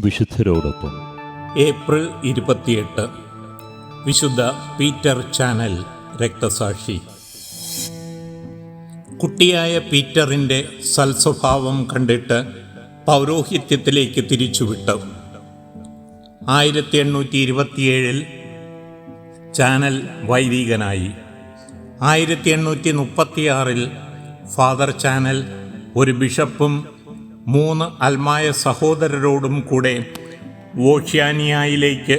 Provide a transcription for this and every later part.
വിശുദ്ധരോടൊപ്പം. April ഇരുപത്തിയെട്ട്. വിശുദ്ധ Peter channel രക്തസാക്ഷി. കുട്ടിയായ പീറ്ററിന്റെ സൽസ്വഭാവം കണ്ടിട്ട് പൗരോഹിത്യത്തിലേക്ക് തിരിച്ചുവിട്ടു. ആയിരത്തി എണ്ണൂറ്റി ഇരുപത്തിയേഴിൽ ചാനൽ വൈദികനായി. ആയിരത്തി എണ്ണൂറ്റി മുപ്പത്തിയാറിൽ ഫാദർ ചാനൽ ഒരു ബിഷപ്പും മൂന്ന് അൽമായ സഹോദരരോടും കൂടെ ഓഷ്യാനിയയിലേക്ക്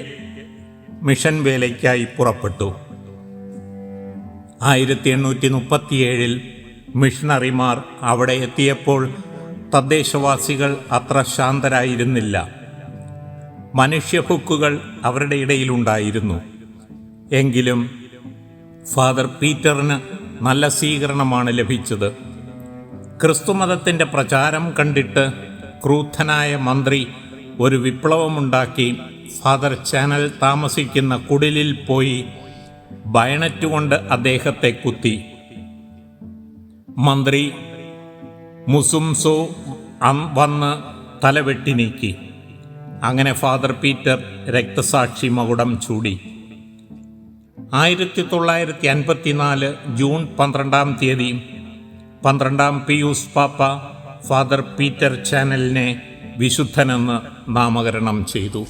മിഷൻ വേലയ്ക്കായി പുറപ്പെട്ടു. ആയിരത്തി എണ്ണൂറ്റി മുപ്പത്തിയേഴിൽ മിഷണറിമാർ അവിടെ എത്തിയപ്പോൾ തദ്ദേശവാസികൾ അത്ര ശാന്തരായിരുന്നില്ല. മനുഷ്യഹുക്കുകൾ അവരുടെ ഇടയിലുണ്ടായിരുന്നു എങ്കിലും ഫാദർ പീറ്ററിന് നല്ല സ്വീകരണമാണ് ലഭിച്ചത്. ക്രിസ്തുമതത്തിന്റെ പ്രചാരം കണ്ടിട്ട് ക്രൂദ്ധനായ മന്ത്രി ഒരു വിപ്ലവമുണ്ടാക്കി. ഫാദർ ചാനൽ താമസിക്കുന്ന കുടിലിൽ പോയി ബയണറ്റ് കൊണ്ട് അദ്ദേഹത്തെ കുത്തി. മന്ത്രി മുസുംസോ വന്ന് തലവെട്ടി നീക്കി. അങ്ങനെ ഫാദർ പീറ്റർ രക്തസാക്ഷി മകുടം ചൂടി. ആയിരത്തി തൊള്ളായിരത്തി അൻപത്തിനാല് ജൂൺ പന്ത്രണ്ടാം തീയതി പന്ത്രണ്ടാം പിയൂസ് പാപ്പ ഫാദർ പീറ്റർ ചാനലിനെ വിശുദ്ധനെന്ന് നാമകരണം ചെയ്തു.